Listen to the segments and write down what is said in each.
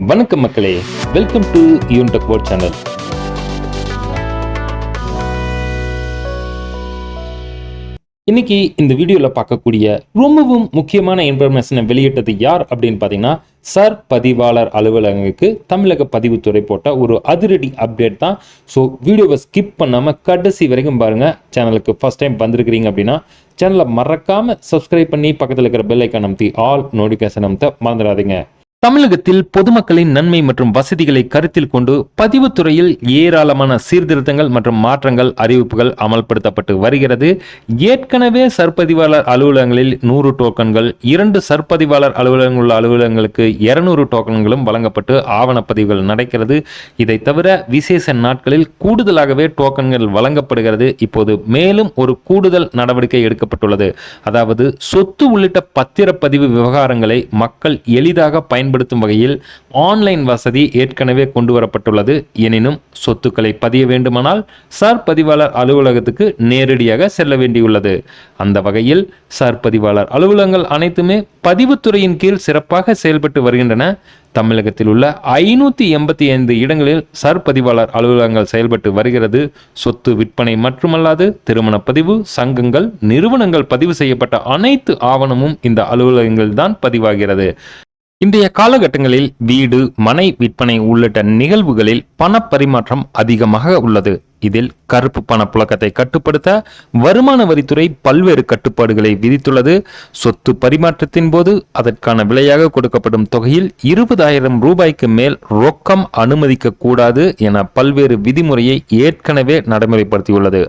வணக்கம் மக்களே. Welcome to யூன்டெக் வேர்ட் சேனல் இன்னைக்கு இந்த வீடியோவில் பார்க்கக்கூடிய ரொம்பவும் முக்கியமான இன்ஃபர்மேஷனை வெளியிட்டது யார் அப்படின்னு பார்த்தீங்கன்னா சர் பதிவாளர் அலுவலகங்களுக்கு தமிழக பதிவுத்துறை போட்ட ஒரு அதிரடி அப்டேட் தான். ஸோ வீடியோவை ஸ்கிப் பண்ணாமல் கடைசி வரைக்கும் பாருங்கள் சேனலுக்கு ஃபர்ஸ்ட் டைம் வந்திருக்கிறீங்க அப்படின்னா சேனலை மறக்காமல் சப்ஸ்கிரைப் பண்ணி பக்கத்தில் இருக்கிற பெல் ஐக்கான் அமுத்தி ஆல் நோட்டிஃபிகேஷன் அமுத்த மறந்துடாதீங்க. தமிழகத்தில் பொதுமக்களின் நன்மை மற்றும் வசதிகளை கருத்தில் கொண்டு பதிவுத்துறையில் ஏராளமான சீர்திருத்தங்கள் மற்றும் மாற்றங்கள் அறிவிப்புகள் அமல்படுத்தப்பட்டு வருகிறது. ஏற்கனவே சர்பதிவாளர் அலுவலகங்களில் நூறு டோக்கன்கள் இரண்டு சர்பதிவாளர் அலுவலகங்கள் உள்ள அலுவலகங்களுக்கு இருநூறு டோக்கன்களும் வழங்கப்பட்டு ஆவணப்பதிவுகள் நடக்கிறது. இதை தவிர விசேஷ நாட்களில் கூடுதலாகவே டோக்கன்கள் வழங்கப்படுகிறது. இப்போது மேலும் ஒரு கூடுதல் நடவடிக்கை எடுக்கப்பட்டுள்ளது. அதாவது சொத்து உள்ளிட்ட பத்திரப்பதிவு விவகாரங்களை மக்கள் எளிதாக பயன்படுத்தும் வகையில் ஆன்லைன் வசதி ஏற்கனவே கொண்டு வரப்பட்டுள்ளது எனினும் சொத்துக்களை பதிய வேண்டுமானால் சார் பதிவாளர் அலுவலகத்துக்கு நேரடியாக செல்ல வேண்டியுள்ளது. அந்த வகையில் சார் பதிவாளர் அலுவலகங்கள் அனைத்துமே பதிவுத்துறையின் கீழ் சிறப்பாக செயல்பட்டு வருகின்றன. தமிழகத்தில் உள்ள ஐநூற்றி எண்பத்தி ஐந்து இடங்களில் சர்பதிவாளர் அலுவலகங்கள் செயல்பட்டு வருகிறது. சொத்து விற்பனை மட்டுமல்லாது திருமண பதிவு சங்கங்கள் நிறுவனங்கள் பதிவு செய்யப்பட்ட அனைத்து ஆவணமும் இந்த அலுவலகங்கள் தான் பதிவாகிறது. இன்றைய காலகட்டங்களில் வீடு மனை விற்பனை உள்ளிட்ட நிகழ்வுகளில் பணப்பரிமாற்றம் அதிகமாக உள்ளது. இதில் கருப்பு பண புழக்கத்தை கட்டுப்படுத்த வருமான வரித்துறை பல்வேறு கட்டுப்பாடுகளை விதித்துள்ளது. சொத்து பரிமாற்றத்தின் போது அதற்கான விலையாக கொடுக்கப்படும் தொகையில் இருபதாயிரம் ரூபாய்க்கு மேல் ரொக்கம் அனுமதிக்க கூடாது என பல்வேறு விதிமுறையை ஏற்கனவே நடைமுறைப்படுத்தியுள்ளது.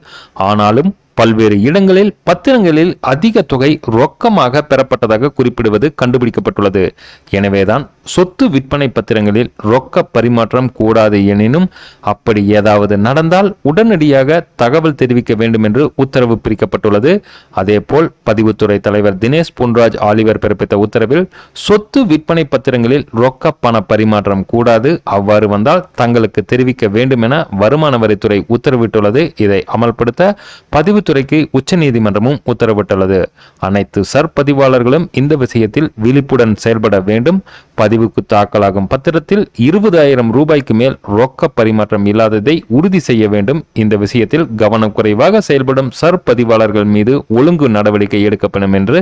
ஆனாலும் பல்வேறு இடங்களில் பத்திரங்களில் அதிக தொகை ரொக்கமாக பெறப்பட்டதாக குறிப்பிடுவது கண்டுபிடிக்கப்பட்டுள்ளது. எனவேதான் சொத்து விற்பனை பத்திரங்களில் ரொக்க பரிமாற்றம் கூடாது எனினும் அப்படி ஏதாவது நடந்தால் உடனடியாக தகவல் தெரிவிக்க வேண்டும் என்று உத்தரவு பிரிக்கப்பட்டுள்ளது. அதேபோல் பதிவுத்துறை தலைவர் தினேஷ் பொன்ராஜ் ஆலிவர் பிறப்பித்த உத்தரவில் சொத்து விற்பனை பத்திரங்களில் ரொக்க பண பரிமாற்றம் கூடாது. அவ்வாறு வந்தால் தங்களுக்கு தெரிவிக்க வேண்டும் என வருமான வரித்துறை உத்தரவிட்டுள்ளது. இதை அமல்படுத்த பதிவு பதிவுத்துறைக்கு உச்சநீதிமன்றமும் உத்தரவிட்டுள்ளது. அனைத்து சர்பதிவாளர்களும் இந்த விஷயத்தில் விழிப்புடன் செயல்பட வேண்டும். பதிவுக்கு தாக்கலாகும் பத்திரத்தில் இருபதாயிரம் ரூபாய்க்கு மேல் ரொக்க பரிமாற்றம் இல்லாததை உறுதி செய்ய வேண்டும். இந்த விஷயத்தில் கவனம் குறைவாக செயல்படும் சர் பதிவாளர்கள் மீது ஒழுங்கு நடவடிக்கை எடுக்கப்படும் என்று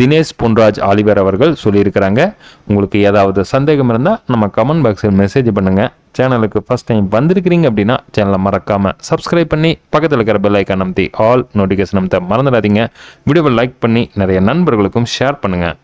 தினேஷ் பொன்ராஜ் ஆலிவர் அவர்கள் சொல்லியிருக்கிறாங்க. உங்களுக்கு ஏதாவது சந்தேகம் இருந்தால் நம்ம கமெண்ட் பாக்ஸில் மெசேஜ் பண்ணுங்க. சேனலுக்கு ஃபர்ஸ்ட் டைம் வந்திருக்கிறீங்க அப்படின்னா சேனலை மறக்காம சப்ஸ்கிரைப் பண்ணி பக்கத்தில் இருக்கிற பெல் ஐக்கான் அமைத்தி ஆல் நோட்டிஃபிகேஷன் அமைத்த மறந்துடாதீங்க. வீடியோவை லைக் பண்ணி நிறைய நண்பர்களுக்கும் ஷேர் பண்ணுங்கள்